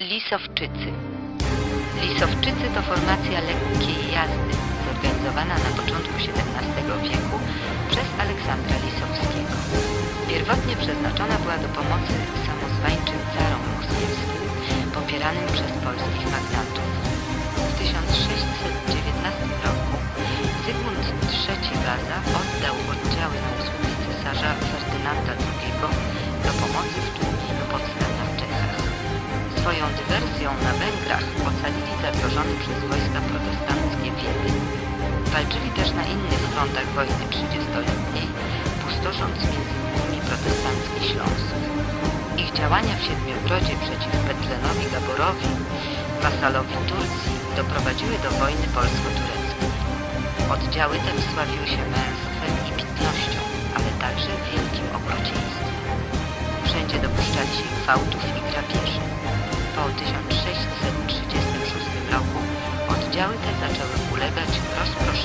Lisowczycy Lisowczycy to formacja lekkiej jazdy zorganizowana na początku XVII wieku przez Aleksandra Lisowskiego. Pierwotnie przeznaczona była do pomocy samozwańczym carom moskiewskim popieranym przez polskich magnatów. W 1619 roku Zygmunt III Waza oddał oddziały na usługi cesarza Ferdynanda II Swoją dywersją na Węgrach ocalili zagrożony przez wojska protestanckie Wiedeń. Walczyli też na innych frontach wojny trzydziestoletniej, pustosząc między innymi protestancki Śląsk. Ich działania w Siedmiogrodzie przeciw Betlenowi Gaborowi, wasalowi Turcji, doprowadziły do wojny polsko-tureckiej. Oddziały te wsławiły się męstwem i pitnością, ale także wielkim okrucieństwem. Wszędzie dopuszczali się gwałtów i grabieży po 1636 roku oddziały te zaczęły ulegać rozproszeniu.